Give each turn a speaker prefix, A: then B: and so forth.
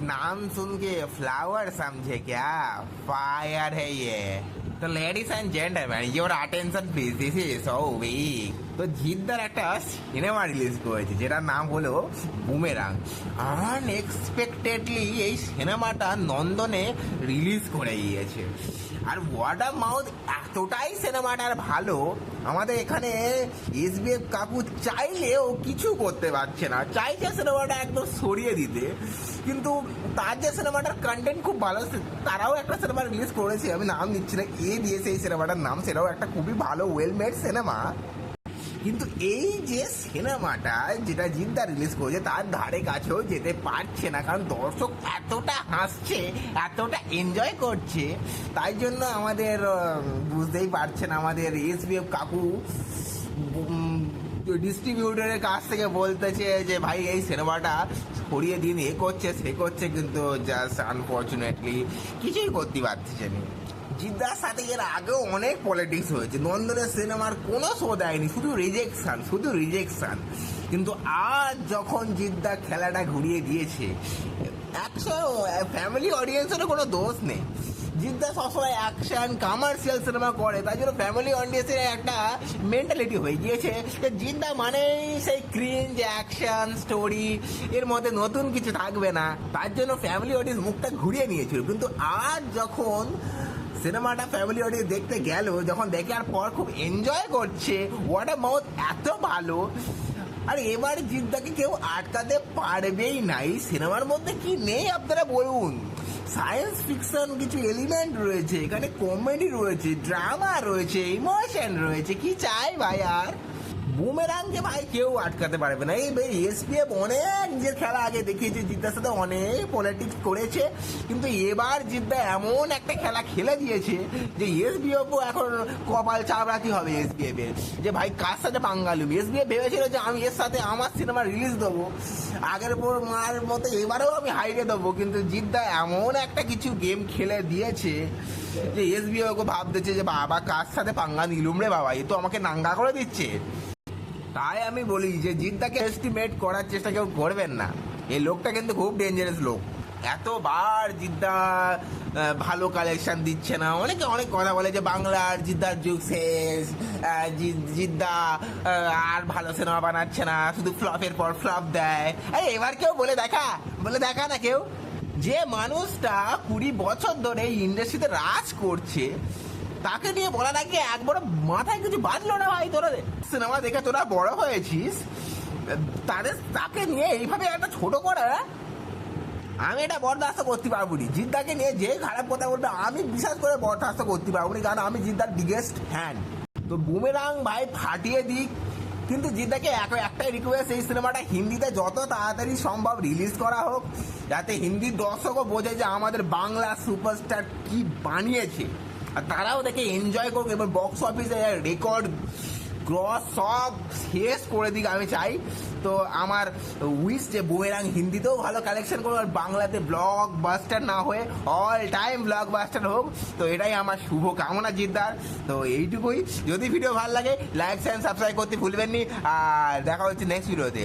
A: नाम सुन के फ्लावर समझे क्या? फायर है ये। তো ladies and gentleman your attention please this is so week তো জিদ্দার একটা সিনেমা রিলিজ করেছে, যেটার নাম হলো বুমেরাং আনএক্সপেক্টেডলি এই সিনেমাটা নন্দনে রিলিজ করে গিয়েছে আর ওয়ার্ডার মাউথ এতটাই সিনেমাটার ভালো, আমাদের এখানে এসবিএফ কাকু চাইলেও কিছু করতে পারছে না। চাইছে সিনেমাটা একদম সরিয়ে দিতে, কিন্তু তার যে সিনেমাটার কন্টেন্ট খুব ভালো তারাও একটা সিনেমা রিলিজ করেছে। আমি নাম নিচ্ছি না এ দিয়েছে এই সিনেমাটার নাম। সেটাও একটা খুবই ভালো ওয়েল মেড সিনেমা কিন্তু এই যে সিনেমাটা যেটা জিদ্দা রিলিজ করেছে, তার ধারে কাছেও যেতে পারছে না, কারণ দর্শক এতটা হাসছে, এতটা এনজয় করছে। তাই জন্য আমাদের বুঝতেই পারছেন আমাদের এসবিএফ কাকু ডিস্ট্রিবিউটরের কাছ থেকে বলতেছে যে, ভাই, এই সিনেমাটা ছড়িয়ে দিন, এ করছে, সে করছে, কিন্তু জাস্ট আনফর্চুনেটলি কিছুই করতে পারছে না। জিদ্দার সাথে এর আগেও অনেক পলিটিক্স হয়েছে। নন্দনের সিনেমার কোনো শো দেয়নি, শুধু রিজেকশান শুধু রিজেকশান কিন্তু আজ যখন জিদ্দা খেলাটা ঘুরিয়ে দিয়েছে, একশো ফ্যামিলি অডিয়েন্সেরও কোনো দোষ নেই। জিদ্দা সবসময় অ্যাকশন কমার্শিয়াল সিনেমা করে তাই জন্য ফ্যামিলি অডিয়েন্সের একটা মেন্টালিটি হয়ে গিয়েছে যে জিদ্দা মানেই সেই ক্রিঞ্জ অ্যাকশন স্টোরি এর মধ্যে নতুন কিছু থাকবে না। তার জন্য ফ্যামিলি অডিয়েন্স মুখটা ঘুরিয়ে নিয়েছিল। কিন্তু আজ যখন সিনেমাটা ফ্যামিলি অডিয়েন্স দেখতে গেল, যখন দেখার পর খুব এনজয় করছে। ওয়াট আ মাউথ এত ভালো। আর এবার জিদ্দাকে কেউ আটকাতে পারবেই নাই সিনেমার মধ্যে কি নেই আপনারা বলুন? সায়েন্স ফিকশন কিছু এলিমেন্ট রয়েছে, এখানে কমেডি রয়েছে ড্রামা রয়েছে ইমোশন রয়েছে। কি চাই ভাই আর? বুমেরাংকে ভাই কেউ আটকাতে পারবে না। এই ভাই এসপিএফ অনেক নিজের খেলা আগে দেখিয়েছে জিদ্দার সাথে অনেক পলিটিক্স করেছে, কিন্তু এবার জিদ্দা এমন একটা খেলা খেলে দিয়েছে যে এসবিএফও এখন কপাল চাবড়াতি হবে এসবিএফ এর? যে ভাই কার সাথে বাঙ্গালু এসবিএফ ভেবেছিল যে আমি এর সাথে আমার সিনেমা রিলিজ দেবো, আগের পর মার মতো এবারেও আমি হাইরে দেবো, কিন্তু জিদ্দা এমন একটা কিছু গেম খেলে দিয়েছে যে এসবিএফ ওকে ভাবতেছে যে বাবা কার সাথে পাঙ্গা নিলুম রে বাবা? এ তো আমাকে নাঙ্গা করে দিচ্ছে। তাই আমি বলি যে জিদ্দাকে এস্টিমেট করার চেষ্টা কেউ করবেন না। এই লোকটা কিন্তু খুব ডেঞ্জারাস লোক। এতবার জিদ্দা ভালো কালেকশন দিচ্ছে না। অনেকে অনেক কথা বলে যে বাংলার জিদ্দার যুগ শেষ জিদ্দা আর ভালো সিনেমা বানাচ্ছে না, শুধু ফ্লপের পর ফ্লপ দেয়। এই এবার কেউ বলে দেখা বলে দেখা না কেউ। যে মানুষটা কুড়ি বছর ধরে ইন্ডাস্ট্রিতে রাজ করছে তাকে নিয়ে বলা নাকি একবার মাথায় কিছু বাঁধলো না ভাই তোরা সিনেমা দেখে তোরা বড় হয়েছিস। তাদের, তাকে নিয়ে এইভাবে একটা ছোট করা আমি এটা বরদাস্ত করতে পারব নি। জিদ্দাকে নিয়ে যে খারাপ কথা বলবে, আমি বিশ্বাস করে বরদাস্ত করতে পারব না, কারণ আমি জিদ্দার বিগেস্ট ফ্যান তো বুমেরাং ভাই ফাটিয়ে দিক। কিন্তু জিদ্দাকে এক, একটাই রিকোয়েস্ট এই সিনেমাটা হিন্দিতে যত তাড়াতাড়ি সম্ভব রিলিজ করা হোক, যাতে হিন্দি দর্শকও বোঝে যে আমাদের বাংলা সুপারস্টার কি বানিয়েছে। আর তারাও দেখে এনজয় করুক। এবার বক্স অফিসে রেকর্ড গ্রস সব শেষ করে দিক আমি চাই। তো আমার উইস যে বুমেরাং হিন্দিতেও ভালো কালেকশন করব আর বাংলাতে ব্লক বাস্টার না হয়ে অল টাইম ব্লক বাস্টার হোক, তো এটাই আমার শুভ কামনা জিদ্দার। তো এইটুকুই। যদি ভিডিও ভালো লাগে লাইক অ্যান্ড সাবস্ক্রাইব করতে ভুলবেন নি। আর দেখা হচ্ছে নেক্সট ভিডিওতে